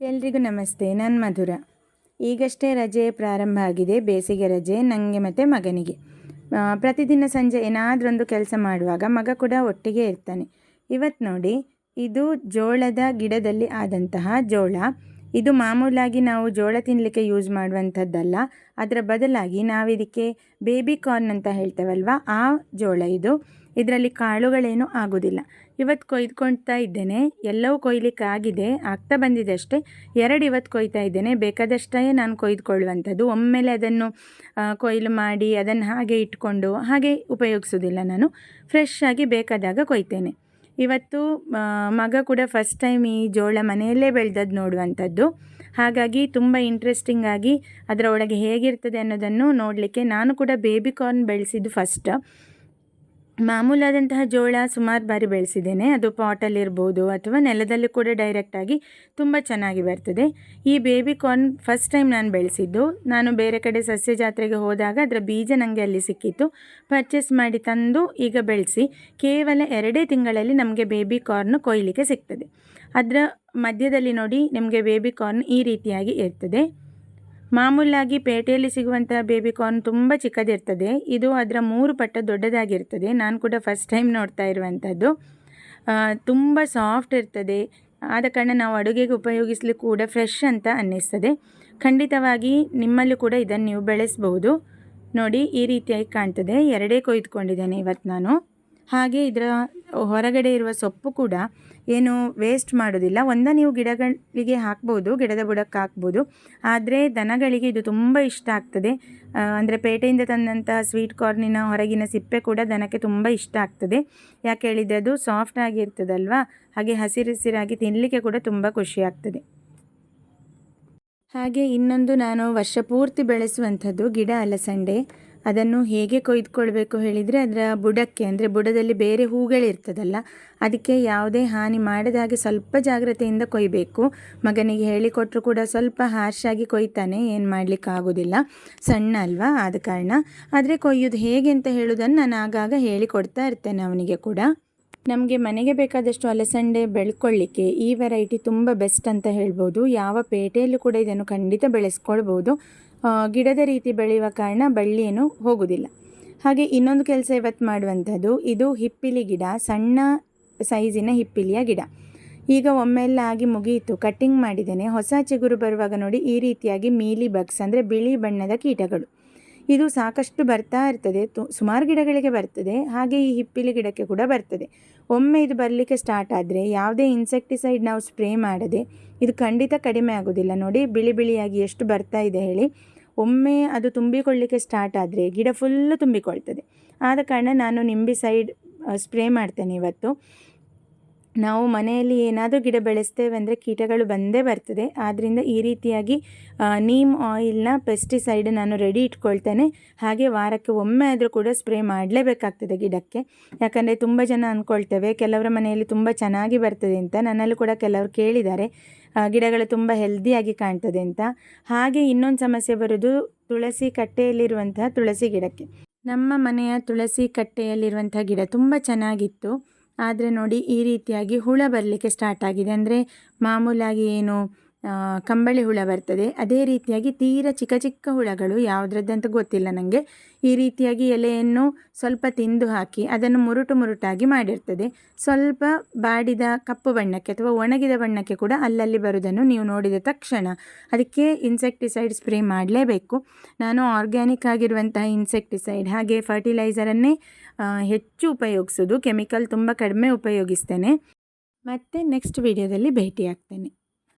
ಎಲ್ರಿಗೂ ನಮಸ್ತೆ, ನಾನು ಮಧುರ. ಈಗಷ್ಟೇ ರಜೆ ಪ್ರಾರಂಭ ಆಗಿದೆ, ಬೇಸಿಗೆ ರಜೆ ನನಗೆ ಮತ್ತು ಮಗನಿಗೆ. ಪ್ರತಿದಿನ ಸಂಜೆ ಏನಾದರೊಂದು ಕೆಲಸ ಮಾಡುವಾಗ ಮಗ ಕೂಡ ಒಟ್ಟಿಗೆ ಇರ್ತಾನೆ. ಇವತ್ತು ನೋಡಿ, ಇದು ಜೋಳದ ಗಿಡದಲ್ಲಿ ಆದಂತಹ ಜೋಳ. ಇದು ಮಾಮೂಲಾಗಿ ನಾವು ಜೋಳ ತಿನ್ನಲಿಕ್ಕೆ ಯೂಸ್ ಮಾಡುವಂಥದ್ದಲ್ಲ. ಅದರ ಬದಲಾಗಿ ನಾವಿದಕ್ಕೆ ಬೇಬಿ ಕಾರ್ನ್ ಅಂತ ಹೇಳ್ತೇವಲ್ವ? ಆ ಜೋಳ ಇದು. ಇದರಲ್ಲಿ ಕಾಳುಗಳೇನೂ ಆಗೋದಿಲ್ಲ. ಇವತ್ತು ಕೊಯ್ದುಕೊಳ್ತಾ ಇದ್ದೇನೆ. ಎಲ್ಲವೂ ಕೊಯ್ಲಿಕ್ಕೆ ಆಗಿದೆ. ಆಗ್ತಾ ಬಂದಿದೆ ಅಷ್ಟೇ. ಎರಡು ಇವತ್ತು ಕೊಯ್ತಾ ಇದ್ದೇನೆ. ಬೇಕಾದಷ್ಟೇ ನಾನು ಕೊಯ್ದುಕೊಳ್ಳುವಂಥದ್ದು. ಒಮ್ಮೆಲೆ ಅದನ್ನು ಕೊಯ್ಲು ಮಾಡಿ ಅದನ್ನು ಹಾಗೆ ಇಟ್ಕೊಂಡು ಹಾಗೆ ಉಪಯೋಗಿಸೋದಿಲ್ಲ ನಾನು. ಫ್ರೆಶ್ ಆಗಿ ಬೇಕಾದಾಗ ಕೊಯ್ತೇನೆ. ಇವತ್ತು ಮಗ ಕೂಡ ಫಸ್ಟ್ ಟೈಮ್ ಈ ಜೋಳ ಮನೆಯಲ್ಲೇ ಬೆಳೆದದ್ದು ನೋಡುವಂಥದ್ದು. ಹಾಗಾಗಿ ತುಂಬ ಇಂಟ್ರೆಸ್ಟಿಂಗ್ ಆಗಿ ಅದರ ಒಳಗೆ ಹೇಗಿರ್ತದೆ ಅನ್ನೋದನ್ನು ನೋಡಲಿಕ್ಕೆ ನಾನು ಕೂಡ ಬೇಬಿ ಕಾರ್ನ್ ಬೆಳೆಸಿದ್ದು ಫಸ್ಟ್. ಮಾಮೂಲಾದಂತಹ ಜೋಳ ಸುಮಾರು ಬಾರಿ ಬೆಳೆಸಿದ್ದೇನೆ. ಅದು ಪಾಟಲ್ಲಿರ್ಬೋದು ಅಥವಾ ನೆಲದಲ್ಲಿ ಕೂಡ ಡೈರೆಕ್ಟಾಗಿ ತುಂಬ ಚೆನ್ನಾಗಿ ಬರ್ತದೆ. ಈ ಬೇಬಿ ಕಾರ್ನ್ ಫಸ್ಟ್ ಟೈಮ್ ನಾನು ಬೆಳೆಸಿದ್ದು. ನಾನು ಬೇರೆ ಕಡೆ ಸಸ್ಯ ಜಾತ್ರೆಗೆ ಹೋದಾಗ ಅದರ ಬೀಜ ನನಗೆ ಅಲ್ಲಿ ಸಿಕ್ಕಿತ್ತು. ಪರ್ಚೇಸ್ ಮಾಡಿ ತಂದು ಈಗ ಬೆಳೆಸಿ. ಕೇವಲ ಎರಡೇ ತಿಂಗಳಲ್ಲಿ ನಮಗೆ ಬೇಬಿ ಕಾರ್ನ್ ಕೊಯ್ಲಿಕ್ಕೆ ಸಿಗ್ತದೆ. ಅದರ ಮಧ್ಯದಲ್ಲಿ ನೋಡಿ ನಿಮಗೆ ಬೇಬಿ ಕಾರ್ನ್ ಈ ರೀತಿಯಾಗಿ ಇರ್ತದೆ. ಮಾಮೂಲಾಗಿ ಪೇಟೆಯಲ್ಲಿ ಬೇಬಿ ಕಾರ್ನ್ ತುಂಬ ಚಿಕ್ಕದಿರ್ತದೆ. ಇದು ಅದರ ಮೂರು ಪಟ್ಟ ದೊಡ್ಡದಾಗಿರ್ತದೆ. ನಾನು ಕೂಡ ಫಸ್ಟ್ ಟೈಮ್ ನೋಡ್ತಾ ಇರುವಂಥದ್ದು ತುಂಬ ಸಾಫ್ಟ್ ಇರ್ತದೆ. ಆದ ಕಾರಣ ನಾವು ಅಡುಗೆಗೆ ಉಪಯೋಗಿಸಲು ಕೂಡ ಫ್ರೆಶ್ ಅಂತ ಅನ್ನಿಸ್ತದೆ. ಖಂಡಿತವಾಗಿ ನಿಮ್ಮಲ್ಲೂ ಕೂಡ ಇದನ್ನು ನೀವು ಬೆಳೆಸಬಹುದು. ನೋಡಿ ಈ ರೀತಿಯಾಗಿ ಕಾಣ್ತದೆ. ಎರಡೇ ಕೊಯ್ದುಕೊಂಡಿದ್ದೇನೆ ಇವತ್ತು ನಾನು. ಹಾಗೆ ಇದರ ಹೊರಗಡೆ ಇರುವ ಸೊಪ್ಪು ಕೂಡ ಏನು ವೇಸ್ಟ್ ಮಾಡೋದಿಲ್ಲ. ಒಂದ ನೀವು ಗಿಡಗಳಿಗೆ ಹಾಕ್ಬೋದು, ಗಿಡದ ಬುಡಕ್ಕೆ ಹಾಕ್ಬೋದು. ಆದರೆ ದನಗಳಿಗೆ ಇದು ತುಂಬ ಇಷ್ಟ ಆಗ್ತದೆ. ಅಂದರೆ ಪೇಟೆಯಿಂದ ತಂದಂತಹ ಸ್ವೀಟ್ ಕಾರ್ನಿನ ಹೊರಗಿನ ಸಿಪ್ಪೆ ಕೂಡ ದನಕ್ಕೆ ತುಂಬ ಇಷ್ಟ ಆಗ್ತದೆ. ಯಾಕೆ ಹೇಳಿದರೆ ಅದು ಸಾಫ್ಟ್ ಆಗಿರ್ತದಲ್ವಾ ಹಾಗೆ ಹಸಿರಿಸಿರಾಗಿ ತಿನ್ನಲಿಕ್ಕೆ ಕೂಡ ತುಂಬ ಖುಷಿ ಆಗ್ತದೆ. ಹಾಗೆ ಇನ್ನೊಂದು ನಾನು ವರ್ಷ ಪೂರ್ತಿ ಬೆಳೆಸುವಂಥದ್ದು ಗಿಡ ಅಲಸಂಡೆ. ಅದನ್ನು ಹೇಗೆ ಕೊಯ್ದುಕೊಳ್ಬೇಕು ಹೇಳಿದರೆ ಅದರ ಬುಡಕ್ಕೆ, ಅಂದರೆ ಬುಡದಲ್ಲಿ ಬೇರೆ ಹೂಗಳಿರ್ತದಲ್ಲ, ಅದಕ್ಕೆ ಯಾವುದೇ ಹಾನಿ ಮಾಡದ ಹಾಗೆ ಸ್ವಲ್ಪ ಜಾಗ್ರತೆಯಿಂದ ಕೊಯ್ಬೇಕು. ಮಗನಿಗೆ ಹೇಳಿಕೊಟ್ರು ಕೂಡ ಸ್ವಲ್ಪ ಹಾರ್ಷಾಗಿ ಕೊಯ್ತಾನೆ, ಏನು ಮಾಡಲಿಕ್ಕಾಗೋದಿಲ್ಲ. ಸಣ್ಣ ಅಲ್ವಾ, ಆದ ಕಾರಣ. ಆದರೆ ಕೊಯ್ಯೋದು ಹೇಗೆ ಅಂತ ಹೇಳೋದನ್ನು ನಾನು ಆಗಾಗ ಹೇಳಿಕೊಡ್ತಾ ಇರ್ತೇನೆ ಅವನಿಗೆ ಕೂಡ. ನಮಗೆ ಮನೆಗೆ ಬೇಕಾದಷ್ಟು ಅಲಸಂಡೆ ಬೆಳ್ಕೊಳ್ಳಿಕ್ಕೆ ಈ ವೆರೈಟಿ ತುಂಬ ಬೆಸ್ಟ್ ಅಂತ ಹೇಳ್ಬೋದು. ಯಾವ ಪೇಟೆಯಲ್ಲೂ ಕೂಡ ಇದನ್ನು ಖಂಡಿತ ಬೆಳೆಸ್ಕೊಳ್ಬೋದು. ಗಿಡದ ರೀತಿ ಬೆಳೆಯುವ ಕಾರಣ ಬಳ್ಳಿಯೇನು ಹೋಗುವುದಿಲ್ಲ. ಹಾಗೆ ಇನ್ನೊಂದು ಕೆಲಸ ಇವತ್ತು ಮಾಡುವಂಥದ್ದು, ಇದು ಹಿಪ್ಪಿಲಿ ಗಿಡ, ಸಣ್ಣ ಸೈಜಿನ ಹಿಪ್ಪಿಲಿಯ ಗಿಡ. ಈಗ ಒಮ್ಮೆಲ್ಲ ಆಗಿ ಮುಗಿಯಿತು ಕಟ್ಟಿಂಗ್ ಮಾಡಿದ್ದೇನೆ, ಹೊಸ ಚಿಗುರು ಬರುವಾಗ ನೋಡಿ ಈ ರೀತಿಯಾಗಿ ಮೀಲಿ ಬಗ್ಸ್ ಅಂದರೆ ಬಿಳಿ ಬಣ್ಣದ ಕೀಟಗಳು. ಇದು ಸಾಕಷ್ಟು ಬರ್ತಾ ಇರ್ತದೆ. ಸುಮಾರು ಗಿಡಗಳಿಗೆ ಬರ್ತದೆ. ಹಾಗೆ ಈ ಹಿಪ್ಪಿಲಿ ಗಿಡಕ್ಕೆ ಕೂಡ ಬರ್ತದೆ. ಒಮ್ಮೆ ಇದು ಬರಲಿಕ್ಕೆ ಸ್ಟಾರ್ಟ್ ಆದರೆ ಯಾವುದೇ ಇನ್ಸೆಕ್ಟಿಸೈಡ್ ನಾವು ಸ್ಪ್ರೇ ಮಾಡದೆ ಇದು ಖಂಡಿತ ಕಡಿಮೆ ಆಗೋದಿಲ್ಲ. ನೋಡಿ, ಬಿಳಿ ಬಿಳಿಯಾಗಿ ಎಷ್ಟು ಬರ್ತಾ ಇದೆ ಹೇಳಿ. ಒಮ್ಮೆ ಅದು ತುಂಬಿಕೊಳ್ಳಲಿಕ್ಕೆ ಸ್ಟಾರ್ಟ್ ಆದರೆ ಗಿಡ ಫುಲ್ಲು ತುಂಬಿಕೊಳ್ತದೆ. ಆದ ಕಾರಣ ನಾನು ನಿಂಬಿಸೈಡ್ ಸ್ಪ್ರೇ ಮಾಡ್ತೇನೆ ಇವತ್ತು. ನಾವು ಮನೆಯಲ್ಲಿ ಏನಾದರೂ ಗಿಡ ಬೆಳೆಸ್ತೇವೆ ಅಂದರೆ ಕೀಟಗಳು ಬಂದೇ ಬರ್ತದೆ. ಆದ್ದರಿಂದ ಈ ರೀತಿಯಾಗಿ ನೀಮ್ ಆಯಿಲ್ನ ಪೆಸ್ಟಿಸೈಡ್ ನಾನು ರೆಡಿ ಇಟ್ಕೊಳ್ತೇನೆ. ಹಾಗೆ ವಾರಕ್ಕೆ ಒಮ್ಮೆ ಆದರೂ ಕೂಡ ಸ್ಪ್ರೇ ಮಾಡಲೇಬೇಕಾಗ್ತದೆ ಗಿಡಕ್ಕೆ. ಯಾಕಂದರೆ ತುಂಬ ಜನ ಅಂದ್ಕೊಳ್ತೇವೆ ಕೆಲವರ ಮನೆಯಲ್ಲಿ ತುಂಬ ಚೆನ್ನಾಗಿ ಬರ್ತದೆ ಅಂತ. ನನ್ನಲ್ಲೂ ಕೂಡ ಕೆಲವರು ಕೇಳಿದ್ದಾರೆ ಗಿಡಗಳು ತುಂಬ ಹೆಲ್ದಿಯಾಗಿ ಕಾಣ್ತದೆ ಅಂತ. ಹಾಗೆ ಇನ್ನೊಂದು ಸಮಸ್ಯೆ ಬರೋದು ತುಳಸಿ ಕಟ್ಟೆಯಲ್ಲಿರುವಂತಹ ತುಳಸಿ ಗಿಡಕ್ಕೆ. ನಮ್ಮ ಮನೆಯ ತುಳಸಿ ಕಟ್ಟೆಯಲ್ಲಿರುವಂಥ ಗಿಡ ತುಂಬ ಚೆನ್ನಾಗಿತ್ತು. ಆದರೆ ನೋಡಿ ಈ ರೀತಿಯಾಗಿ ಹುಳ ಬರಲಿಕ್ಕೆ ಸ್ಟಾರ್ಟ್ ಆಗಿದೆ. ಅಂದರೆ ಮಾಮೂಲಾಗಿ ಏನು ಕಂಬಳಿ ಹುಳ ಬರ್ತದೆ. ಅದೇ ರೀತಿಯಾಗಿ ತೀರ ಚಿಕ್ಕ ಚಿಕ್ಕ ಹುಳಗಳು ಯಾವುದ್ರದ್ದಂತ ಗೊತ್ತಿಲ್ಲ ನನಗೆ ಈ ರೀತಿಯಾಗಿ ಎಲೆಯನ್ನು ಸ್ವಲ್ಪ ತಿಂದು ಹಾಕಿ ಅದನ್ನು ಮುರುಟು ಮುರುಟಾಗಿ ಮಾಡಿರ್ತದೆ. ಸ್ವಲ್ಪ ಬಾಡಿದ ಕಪ್ಪು ಬಣ್ಣಕ್ಕೆ ಅಥವಾ ಒಣಗಿದ ಬಣ್ಣಕ್ಕೆ ಕೂಡ ಅಲ್ಲಲ್ಲಿ ಬರುವುದನ್ನು ನೀವು ನೋಡಿದ ತಕ್ಷಣ ಅದಕ್ಕೆ ಇನ್ಸೆಕ್ಟಿಸೈಡ್ ಸ್ಪ್ರೇ ಮಾಡಲೇಬೇಕು. ನಾನು ಆರ್ಗ್ಯಾನಿಕ್ ಆಗಿರುವಂತಹ ಇನ್ಸೆಕ್ಟಿಸೈಡ್ ಹಾಗೆ ಫರ್ಟಿಲೈಸರನ್ನೇ ಹೆಚ್ಚು ಉಪಯೋಗಿಸೋದು ಕೆಮಿಕಲ್ ತುಂಬ ಕಡಿಮೆ ಉಪಯೋಗಿಸ್ತೇನೆ. ಮತ್ತೆ ನೆಕ್ಸ್ಟ್ ವಿಡಿಯೋದಲ್ಲಿ ಭೇಟಿ ಆಗ್ತೇನೆ